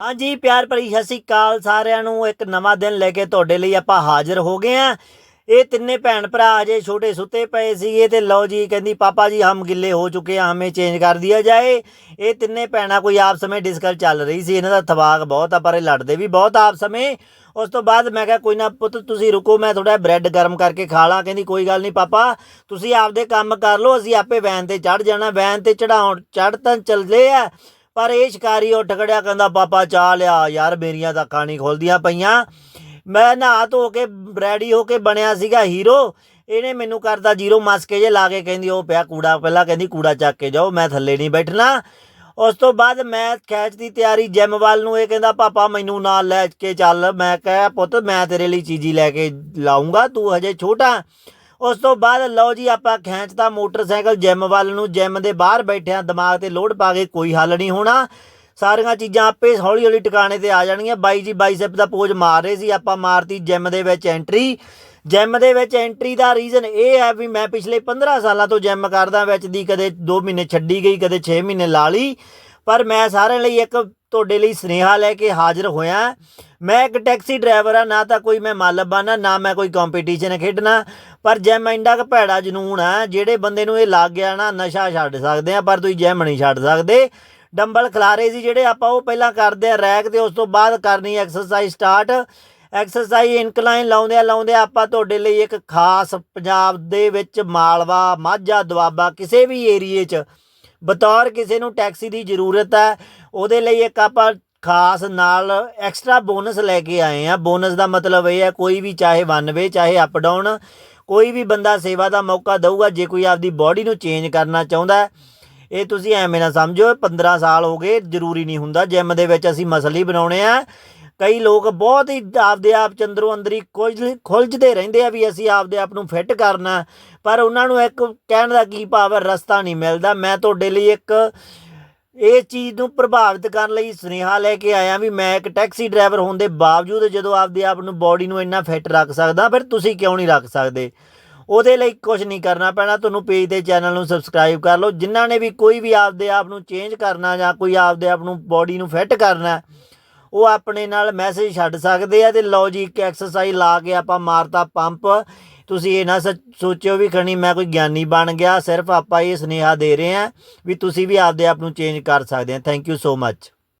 ਹਾਂਜੀ, ਪਿਆਰ ਭਰੀ ਸਤਿ ਸ਼੍ਰੀ ਅਕਾਲ ਸਾਰਿਆਂ ਨੂੰ। ਇੱਕ ਨਵਾਂ ਦਿਨ ਲੈ ਕੇ ਤੁਹਾਡੇ ਲਈ ਆਪਾਂ ਹਾਜ਼ਰ ਹੋ ਗਏ ਆ ਇਹ ਤਿੰਨੇ ਭੈਣ ਭਰਾ ਅਜੇ ਛੋਟੇ ਸੁੱਤੇ ਪਏ ਸੀਗੇ ਤੇ ਲਓ ਜੀ, ਕਹਿੰਦੀ, ਪਾਪਾ ਜੀ, ਹਮ ਗਿੱਲੇ ਹੋ ਚੁੱਕੇ ਆ ਹਮੇ ਚੇਂਜ ਕਰ ਦਿਆ ਜਾਏ। ਇਹ ਤਿੰਨੇ ਭੈਣਾਂ ਕੋਈ ਆਪ ਸਮੇਂ ਡਿਸਕਸ ਚੱਲ ਰਹੀ ਸੀ। ਇਹਨਾਂ ਦਾ ਤਵਾਕ ਬਹੁਤ ਆ, ਪਰ ਇਹ ਲੜਦੇ ਵੀ ਬਹੁਤ ਆਪ ਸਮੇਂ। ਉਸ ਤੋਂ ਬਾਅਦ ਮੈਂ ਕਿਹਾ, ਕੋਈ ਨਾ ਪੁੱਤ, ਤੁਸੀਂ ਰੁਕੋ, ਮੈਂ ਥੋੜਾ ਬ੍ਰੈਡ ਗਰਮ ਕਰਕੇ ਖਾ ਲਾਂ। ਕਹਿੰਦੀ, ਕੋਈ ਗੱਲ ਨਹੀਂ ਪਾਪਾ, ਤੁਸੀਂ ਆਪਦੇ ਕੰਮ ਕਰ ਲਓ, ਅਸੀਂ ਆਪੇ ਵੈਨ ਤੇ ਚੜ ਜਾਣਾ। ਵੈਨ ਤੇ ਚੜਾਉਣ ਚੜ ਤਾਂ ਚੱਲਦੇ ਆ। ਪਰ ਇਹ ਸ਼ਿਕਾਰੀ ਉੱਠ ਖੜਿਆ ਕਹਿੰਦਾ ਪਾਪਾ ਚਾਹ ਲਿਆ, ਯਾਰ ਮੇਰੀਆਂ ਤਾਂ ਕਾਣੀ ਖੋਲਦੀਆਂ ਪਈਆਂ। ਮੈਂ ਨਹਾ ਧੋ ਕੇ ਰੈਡੀ ਹੋ ਕੇ ਬਣਿਆ ਸੀਗਾ ਹੀਰੋ। ਇਹਨੇ ਮੈਨੂੰ ਕਰਦਾ ਜੀਰੋ ਮਸਕੇ ਜੇ ਲਾ ਕੇ ਕਹਿੰਦੀ, ਉਹ ਪਿਆ ਕੂੜਾ। ਪਹਿਲਾਂ ਕਹਿੰਦੀ, ਕੂੜਾ ਚੱਕ ਕੇ ਜਾਓ, ਮੈਂ ਥੱਲੇ ਨਹੀਂ ਬੈਠਣਾ। ਉਸ ਤੋਂ ਬਾਅਦ ਮੈਂ ਖੈਚ ਦੀ ਤਿਆਰੀ ਜਿਮ ਵੱਲ ਨੂੰ ਇਹ ਕਹਿੰਦਾ, ਪਾਪਾ, ਮੈਨੂੰ ਨਾਲ ਲੈ ਕੇ ਚੱਲ। ਮੈਂ ਕਿਹਾ, ਪੁੱਤ, ਮੈਂ ਤੇਰੇ ਲਈ ਚੀਜ਼ੀ ਲੈ ਕੇ ਲਾਉਂਗਾ ਤੂੰ ਹਜੇ ਛੋਟਾ। ਉਸ ਤੋਂ ਬਾਅਦ ਲਓ ਜੀ, ਆਪਾਂ ਖੈਂਚਦਾ ਮੋਟਰਸਾਈਕਲ ਜਿਮ ਵੱਲ ਨੂੰ ਜਿਮ ਦੇ ਬਾਹਰ ਬੈਠਿਆਂ ਦਿਮਾਗ ਤੇ ਲੋਡ ਪਾ ਕੇ ਕੋਈ ਹੱਲ ਨਹੀਂ ਹੋਣਾ। ਸਾਰੀਆਂ ਚੀਜ਼ਾਂ ਆਪੇ ਹੌਲੀ ਹੌਲੀ ਟਿਕਾਣੇ ਤੇ ਆ ਜਾਣਗੀਆਂ। ਬਾਈ ਜੀ ਬਾਈਸੈਪ ਦਾ ਪੋਜ ਮਾਰ ਰਹੇ ਸੀ, ਆਪਾਂ ਮਾਰਤੀ ਜਿਮ ਦੇ ਵਿੱਚ ਐਂਟਰੀ ਜਿਮ ਦੇ ਵਿੱਚ ਐਂਟਰੀ ਦਾ ਰੀਜ਼ਨ ਇਹ ਹੈ ਵੀ ਮੈਂ ਪਿਛਲੇ 15 ਸਾਲਾਂ ਤੋਂ ਜਿਮ ਕਰਦਾ ਵਿੱਚ ਦੀ ਕਦੇ 2 ਮਹੀਨੇ ਛੱਡੀ ਗਈ, ਕਦੇ 6 ਮਹੀਨੇ ਲਾ ਲਈ। ਪਰ ਮੈਂ ਸਾਰਿਆਂ ਲਈ ਇੱਕ ਤੁਹਾਡੇ ਲਈ ਸਨੇਹਾ ਲੈ ਕੇ ਹਾਜ਼ਰ ਹੋਇਆ। ਮੈਂ ਇੱਕ ਟੈਕਸੀ ਡਰਾਈਵਰ ਆ, ਨਾ ਤਾਂ ਕੋਈ ਮੈਂ ਮਾਲਬ ਨਾ ਮੈਂ ਕੋਈ ਕੰਪੀਟੀਸ਼ਨ ਖੇਡਣਾ। ਪਰ ਜਿਮ ਇੰਡਾ ਕ ਭੈੜਾ ਜਨੂਨ ਆ, ਜਿਹੜੇ ਬੰਦੇ ਨੂੰ ਇਹ ਲੱਗ ਗਿਆ ਨਾ, ਨਸ਼ਾ ਛੱਡ ਸਕਦੇ ਆ, ਪਰ ਤੁਸੀਂ ਜੈਮ ਨਹੀਂ ਛੱਡ ਸਕਦੇ। ਡੰਬਲ ਖਿਲਾਰੇ ਸੀ ਜਿਹੜੇ ਆਪਾਂ ਉਹ ਪਹਿਲਾਂ ਕਰਦੇ ਆ ਰੈਕ ਤੇ ਉਸ ਤੋਂ ਬਾਅਦ ਕਰਨੀ ਐਕਸਰਸਾਈਜ਼ ਸਟਾਰਟ ਐਕਸਰਸਾਈਜ਼ ਇਨਕਲਾਈਨ ਲਾਉਂਦੇ ਆ ਲਾਉਂਦੇ ਆਪਾਂ ਤੁਹਾਡੇ ਲਈ ਇੱਕ ਖਾਸ ਪੰਜਾਬ ਦੇ ਵਿੱਚ ਮਾਲਵਾ, ਮਾਝਾ, ਦੁਆਬਾ, ਕਿਸੇ ਵੀ ਏਰੀਏ 'ਚ ਬਤੌਰ ਕਿਸੇ ਨੂੰ ਟੈਕਸੀ ਦੀ ਜ਼ਰੂਰਤ ਹੈ, ਉਹਦੇ ਲਈ ਇੱਕ ਆਪਾਂ ਖਾਸ ਨਾਲ ਐਕਸਟਰਾ ਬੋਨਸ ਲੈ ਕੇ ਆਏ ਆ ਬੋਨਸ ਦਾ ਮਤਲਬ ਇਹ ਹੈ, ਕੋਈ ਵੀ ਚਾਹੇ ਵਨ ਵੇ, ਚਾਹੇ ਅਪ ਡਾਊਨ, ਕੋਈ ਵੀ ਬੰਦਾ ਸੇਵਾ ਦਾ ਮੌਕਾ ਦੇਊਗਾ, ਜੇ ਕੋਈ ਆਪਦੀ ਬਾਡੀ ਨੂੰ ਚੇਂਜ ਕਰਨਾ ਚਾਹੁੰਦਾ ਇਹ ਤੁਸੀਂ ਐਵੇਂ ਨਾ ਸਮਝੋ 15 ਸਾਲ ਹੋ ਗਏ, ਜ਼ਰੂਰੀ ਨਹੀਂ ਹੁੰਦਾ, ਜਿਮ ਦੇ ਵਿੱਚ ਅਸੀਂ ਮਸਲ ਹੀ ਬਣਾਉਣੇ ਆ। ਕਈ ਲੋਕ ਬਹੁਤ ਹੀ ਆਪਦੇ ਆਪ ਚੰਦਰੋਂ ਅੰਦਰੀ ਖੁੱਲ ਖੁਲਝਦੇ ਰਹਿੰਦੇ ਆ ਵੀ ਅਸੀਂ ਆਪਦੇ ਆਪ ਨੂੰ ਫਿੱਟ ਕਰਨਾ। ਪਰ ਉਹਨਾਂ ਨੂੰ ਇੱਕ ਕਹਿਣ ਦਾ ਕੀ ਭਾਵ ਹੈ, ਰਸਤਾ ਨਹੀਂ ਮਿਲਦਾ। ਮੈਂ ਤੁਹਾਡੇ ਲਈ ਇੱਕ ਇਹ ਚੀਜ਼ ਨੂੰ ਪ੍ਰਭਾਵਿਤ ਕਰਨ ਲਈ ਸੁਨੇਹਾ ਲੈ ਕੇ ਆਇਆ ਵੀ ਮੈਂ ਇੱਕ ਟੈਕਸੀ ਡਰਾਈਵਰ ਹੋਣ ਦੇ ਬਾਵਜੂਦ ਜਦੋਂ ਆਪਦੇ ਆਪ ਨੂੰ ਬਾਡੀ ਨੂੰ ਇੰਨਾ ਫਿੱਟ ਰੱਖ ਸਕਦਾ, ਫਿਰ ਤੁਸੀਂ ਕਿਉਂ ਨਹੀਂ ਰੱਖ ਸਕਦੇ? ਉਹਦੇ ਲਈ ਕੁਝ ਨਹੀਂ ਕਰਨਾ ਪੈਣਾ। ਤੁਹਾਨੂੰ ਪੇਜ ਤੇ ਚੈਨਲ ਨੂੰ ਸਬਸਕ੍ਰਾਈਬ ਕਰ ਲਓ। ਜਿਨ੍ਹਾਂ ਨੇ ਵੀ ਕੋਈ ਵੀ ਆਪਦੇ ਆਪ ਨੂੰ ਚੇਂਜ ਕਰਨਾ ਜਾਂ ਕੋਈ ਆਪਦੇ ਆਪ ਨੂੰ ਬਾਡੀ ਨੂੰ ਫਿੱਟ ਕਰਨਾ ਉਹ ਆਪਣੇ ਨਾਲ ਮੈਸੇਜ ਛੱਡ ਸਕਦੇ ਆ ਤੇ ਲਓ ਜੀ, ਇੱਕ ਐਕਸਰਸਾਈਜ਼ ਲਾ ਕੇ ਆਪਾਂ ਮਾਰਤਾ ਪੰਪ ਤੁਸੀਂ ਇਹ ਨਾ ਸ- ਸੋਚਿਓ ਵੀ ਖਣੀ ਮੈਂ ਕੋਈ ਗਿਆਨੀ ਬਣ ਗਿਆ, ਸਿਰਫ ਆਪਾਂ ਇਹ ਸੁਨੇਹਾ ਦੇ ਰਹੇ ਆ ਵੀ ਤੁਸੀਂ ਵੀ ਆਪਦੇ ਆਪ ਨੂੰ ਚੇਂਜ ਕਰ ਸਕਦੇ ਆ। Thank you so much